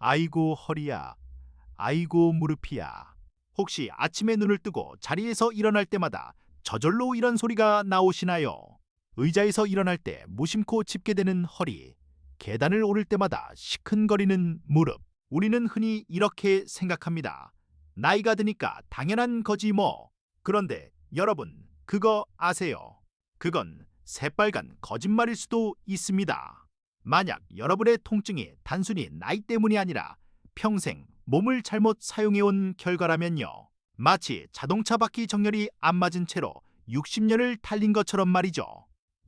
아이고 허리야. 아이고 무릎이야. 혹시 아침에 눈을 뜨고 자리에서 일어날 때마다 저절로 이런 소리가 나오시나요? 의자에서 일어날 때 무심코 짚게 되는 허리, 계단을 오를 때마다 시큰거리는 무릎. 우리는 흔히 이렇게 생각합니다. 나이가 드니까 당연한 거지 뭐. 그런데 여러분, 그거 아세요? 그건 새빨간 거짓말일 수도 있습니다. 만약 여러분의 통증이 단순히 나이 때문이 아니라 평생 몸을 잘못 사용해온 결과라면요. 마치 자동차 바퀴 정렬이 안 맞은 채로 60년을 달린 것처럼 말이죠.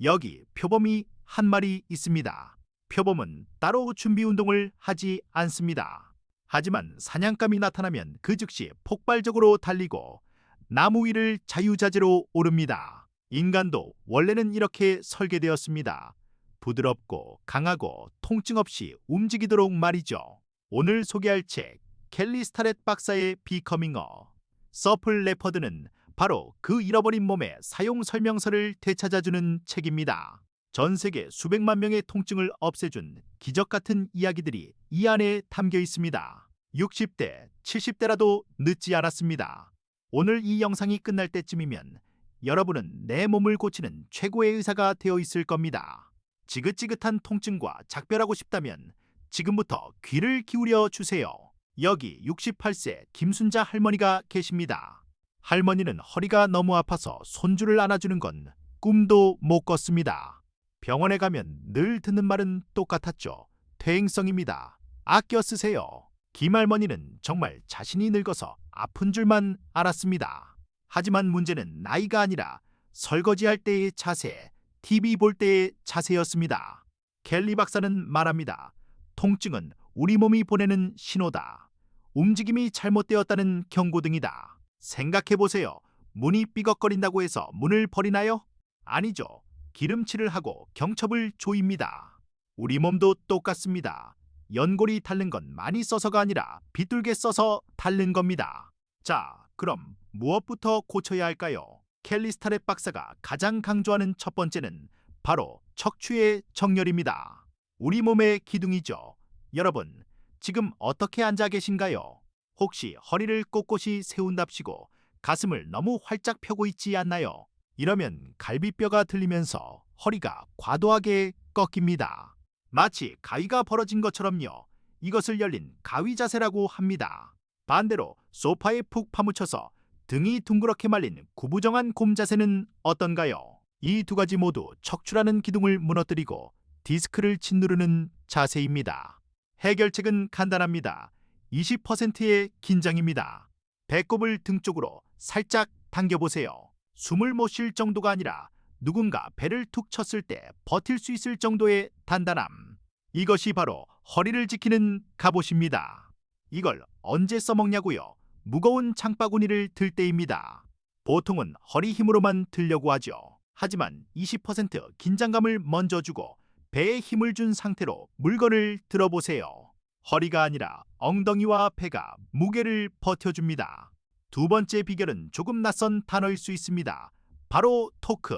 여기 표범이 한 마리 있습니다. 표범은 따로 준비 운동을 하지 않습니다. 하지만 사냥감이 나타나면 그 즉시 폭발적으로 달리고 나무 위를 자유자재로 오릅니다. 인간도 원래는 이렇게 설계되었습니다. 부드럽고 강하고 통증 없이 움직이도록 말이죠. 오늘 소개할 책 켈리 스타렛 박사의 비커밍어 서플 레퍼드는 바로 그 잃어버린 몸의 사용 설명서를 되찾아주는 책입니다. 전 세계 수백만 명의 통증을 없애준 기적 같은 이야기들이 이 안에 담겨 있습니다. 60대, 70대라도 늦지 않았습니다. 오늘 이 영상이 끝날 때쯤이면 여러분은 내 몸을 고치는 최고의 의사가 되어 있을 겁니다. 지긋지긋한 통증과 작별하고 싶다면 지금부터 귀를 기울여 주세요. 여기 68세 김순자 할머니가 계십니다. 할머니는 허리가 너무 아파서 손주를 안아주는 건 꿈도 못 꿨습니다. 병원에 가면 늘 듣는 말은 똑같았죠. 퇴행성입니다. 아껴 쓰세요. 김할머니는 정말 자신이 늙어서 아픈 줄만 알았습니다. 하지만 문제는 나이가 아니라 설거지할 때의 자세, TV 볼 때의 자세였습니다. 켈리 박사는 말합니다. 통증은 우리 몸이 보내는 신호다. 움직임이 잘못되었다는 경고등이다. 생각해 보세요. 문이 삐걱거린다고 해서 문을 버리나요? 아니죠. 기름칠을 하고 경첩을 조입니다. 우리 몸도 똑같습니다. 연골이 닳는 건 많이 써서가 아니라 비뚤게 써서 닳는 겁니다. 자, 그럼 무엇부터 고쳐야 할까요? 켈리 스타렛 박사가 가장 강조하는 첫 번째는 바로 척추의 정렬입니다. 우리 몸의 기둥이죠. 여러분, 지금 어떻게 앉아 계신가요? 혹시 허리를 꼿꼿이 세운답시고 가슴을 너무 활짝 펴고 있지 않나요? 이러면 갈비뼈가 들리면서 허리가 과도하게 꺾입니다. 마치 가위가 벌어진 것처럼요. 이것을 열린 가위 자세라고 합니다. 반대로 소파에 푹 파묻혀서 등이 둥그렇게 말린 구부정한 곰 자세는 어떤가요? 이 두 가지 모두 척추라는 기둥을 무너뜨리고 디스크를 짓누르는 자세입니다. 해결책은 간단합니다. 20%의 긴장입니다. 배꼽을 등 쪽으로 살짝 당겨보세요. 숨을 못 쉴 정도가 아니라 누군가 배를 툭 쳤을 때 버틸 수 있을 정도의 단단함. 이것이 바로 허리를 지키는 갑옷입니다. 이걸 언제 써먹냐고요? 무거운 장바구니를 들 때입니다. 보통은 허리 힘으로만 들려고 하죠. 하지만 20% 긴장감을 먼저 주고 배에 힘을 준 상태로 물건을 들어보세요. 허리가 아니라 엉덩이와 배가 무게를 버텨줍니다. 두 번째 비결은 조금 낯선 단어일 수 있습니다. 바로 토크,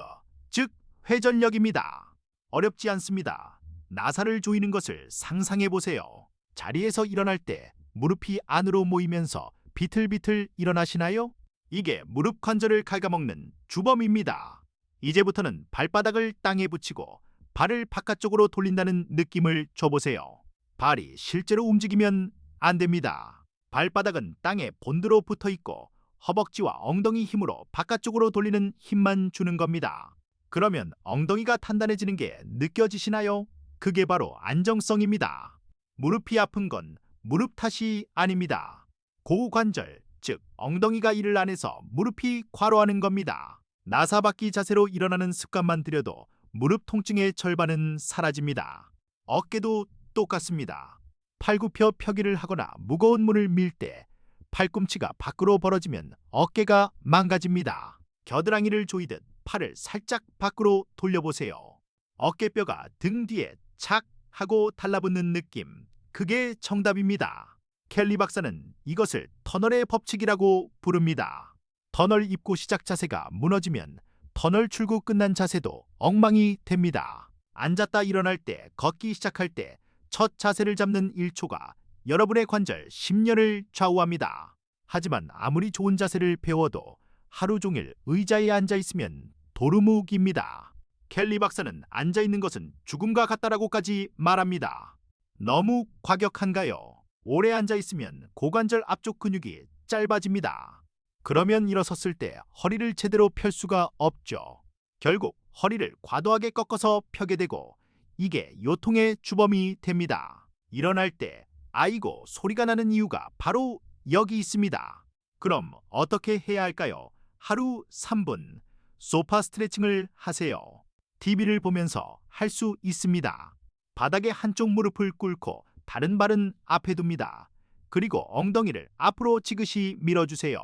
즉 회전력입니다. 어렵지 않습니다. 나사를 조이는 것을 상상해 보세요. 자리에서 일어날 때 무릎이 안으로 모이면서 비틀비틀 일어나시나요? 이게 무릎 관절을 갉아먹는 주범입니다. 이제부터는 발바닥을 땅에 붙이고 발을 바깥쪽으로 돌린다는 느낌을 줘보세요. 발이 실제로 움직이면 안 됩니다. 발바닥은 땅에 본드로 붙어 있고 허벅지와 엉덩이 힘으로 바깥쪽으로 돌리는 힘만 주는 겁니다. 그러면 엉덩이가 단단해지는 게 느껴지시나요? 그게 바로 안정성입니다. 무릎이 아픈 건 무릎 탓이 아닙니다. 고관절, 즉 엉덩이가 일을 안 해서 무릎이 과로하는 겁니다. 나사받기 자세로 일어나는 습관만 들여도 무릎 통증의 절반은 사라집니다. 어깨도 똑같습니다. 팔굽혀 펴기를 하거나 무거운 문을 밀 때 팔꿈치가 밖으로 벌어지면 어깨가 망가집니다. 겨드랑이를 조이듯 팔을 살짝 밖으로 돌려보세요. 어깨뼈가 등 뒤에 착 하고 달라붙는 느낌. 그게 정답입니다. 켈리 박사는 이것을 터널의 법칙이라고 부릅니다. 터널 입구 시작 자세가 무너지면 터널 출구 끝난 자세도 엉망이 됩니다. 앉았다 일어날 때, 걷기 시작할 때 첫 자세를 잡는 1초가 여러분의 관절 10년을 좌우합니다. 하지만 아무리 좋은 자세를 배워도 하루 종일 의자에 앉아 있으면 도루묵입니다. 켈리 박사는 앉아 있는 것은 죽음과 같다라고까지 말합니다. 너무 과격한가요? 오래 앉아 있으면 고관절 앞쪽 근육이 짧아집니다. 그러면 일어섰을 때 허리를 제대로 펼 수가 없죠. 결국 허리를 과도하게 꺾어서 펴게 되고 이게 요통의 주범이 됩니다. 일어날 때 아이고 소리가 나는 이유가 바로 여기 있습니다. 그럼 어떻게 해야 할까요? 하루 3분 소파 스트레칭을 하세요. TV를 보면서 할 수 있습니다. 바닥에 한쪽 무릎을 꿇고 다른 발은 앞에 둡니다. 그리고 엉덩이를 앞으로 지그시 밀어주세요.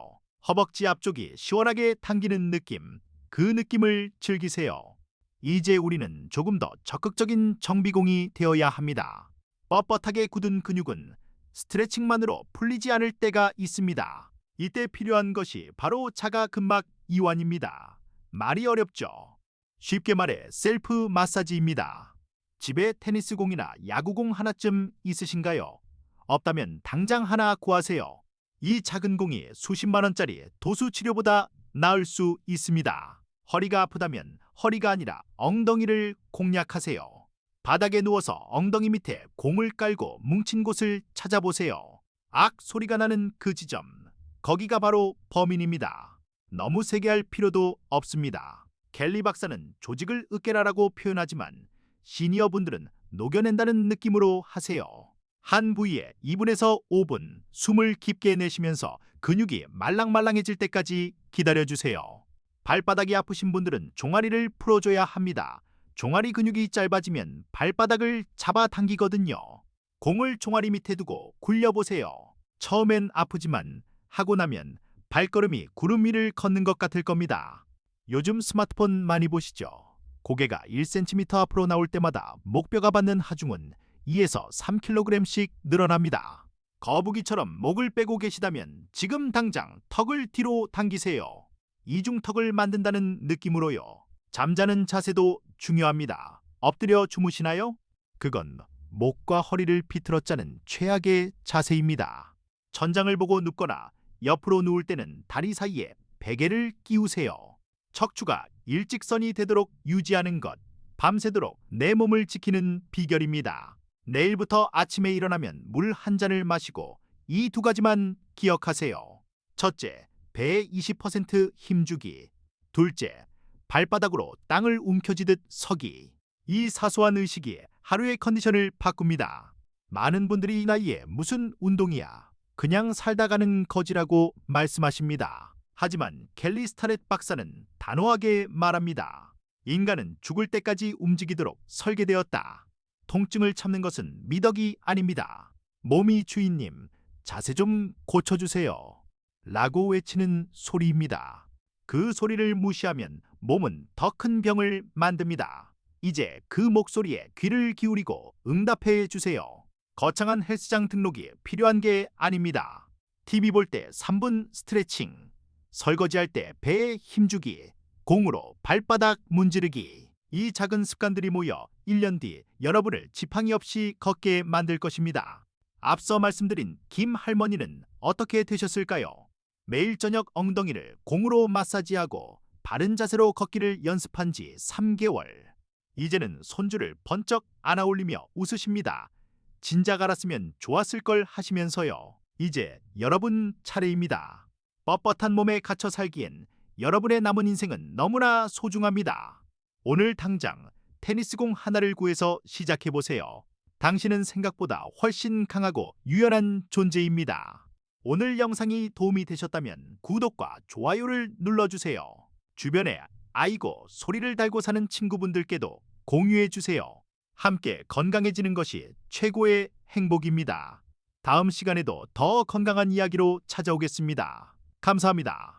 허벅지 앞쪽이 시원하게 당기는 느낌, 그 느낌을 즐기세요. 이제 우리는 조금 더 적극적인 정비공이 되어야 합니다. 뻣뻣하게 굳은 근육은 스트레칭만으로 풀리지 않을 때가 있습니다. 이때 필요한 것이 바로 자가근막 이완입니다. 말이 어렵죠? 쉽게 말해 셀프 마사지입니다. 집에 테니스공이나 야구공 하나쯤 있으신가요? 없다면 당장 하나 구하세요. 이 작은 공이 수십만 원짜리 도수 치료보다 나을 수 있습니다. 허리가 아프다면 허리가 아니라 엉덩이를 공략하세요. 바닥에 누워서 엉덩이 밑에 공을 깔고 뭉친 곳을 찾아보세요. 악 소리가 나는 그 지점. 거기가 바로 범인입니다. 너무 세게 할 필요도 없습니다. 켈리 박사는 조직을 으깨라라고 표현하지만 시니어분들은 녹여낸다는 느낌으로 하세요. 한 부위에 2분에서 5분 숨을 깊게 내쉬면서 근육이 말랑말랑해질 때까지 기다려주세요. 발바닥이 아프신 분들은 종아리를 풀어줘야 합니다. 종아리 근육이 짧아지면 발바닥을 잡아당기거든요. 공을 종아리 밑에 두고 굴려보세요. 처음엔 아프지만 하고 나면 발걸음이 구름 위를 걷는 것 같을 겁니다. 요즘 스마트폰 많이 보시죠? 고개가 1cm 앞으로 나올 때마다 목뼈가 받는 하중은 2에서 3kg씩 늘어납니다. 거북이처럼 목을 빼고 계시다면 지금 당장 턱을 뒤로 당기세요. 이중턱을 만든다는 느낌으로요. 잠자는 자세도 중요합니다. 엎드려 주무시나요? 그건 목과 허리를 비틀어 짜는 최악의 자세입니다. 천장을 보고 눕거나 옆으로 누울 때는 다리 사이에 베개를 끼우세요. 척추가 일직선이 되도록 유지하는 것, 밤새도록 내 몸을 지키는 비결입니다. 내일부터 아침에 일어나면 물 한 잔을 마시고 이 두 가지만 기억하세요. 첫째, 배에 20% 힘주기. 둘째, 발바닥으로 땅을 움켜쥐듯 서기. 이 사소한 의식이 하루의 컨디션을 바꿉니다. 많은 분들이 이 나이에 무슨 운동이야. 그냥 살다 가는 거지라고 말씀하십니다. 하지만 켈리 스타렛 박사는 단호하게 말합니다. 인간은 죽을 때까지 움직이도록 설계되었다. 통증을 참는 것은 미덕이 아닙니다. 몸이 주인님, 자세 좀 고쳐주세요. 라고 외치는 소리입니다. 그 소리를 무시하면 몸은 더 큰 병을 만듭니다. 이제 그 목소리에 귀를 기울이고 응답해 주세요. 거창한 헬스장 등록이 필요한 게 아닙니다. TV 볼 때 3분 스트레칭, 설거지할 때 배에 힘주기, 공으로 발바닥 문지르기. 이 작은 습관들이 모여 1년 뒤 여러분을 지팡이 없이 걷게 만들 것입니다. 앞서 말씀드린 김 할머니는 어떻게 되셨을까요? 매일 저녁 엉덩이를 공으로 마사지하고 바른 자세로 걷기를 연습한 지 3개월. 이제는 손주를 번쩍 안아 올리며 웃으십니다. 진작 알았으면 좋았을 걸 하시면서요. 이제 여러분 차례입니다. 뻣뻣한 몸에 갇혀 살기엔 여러분의 남은 인생은 너무나 소중합니다. 오늘 당장 테니스공 하나를 구해서 시작해 보세요. 당신은 생각보다 훨씬 강하고 유연한 존재입니다. 오늘 영상이 도움이 되셨다면 구독과 좋아요를 눌러주세요. 주변에 아이고 소리를 달고 사는 친구분들께도 공유해 주세요. 함께 건강해지는 것이 최고의 행복입니다. 다음 시간에도 더 건강한 이야기로 찾아오겠습니다. 감사합니다.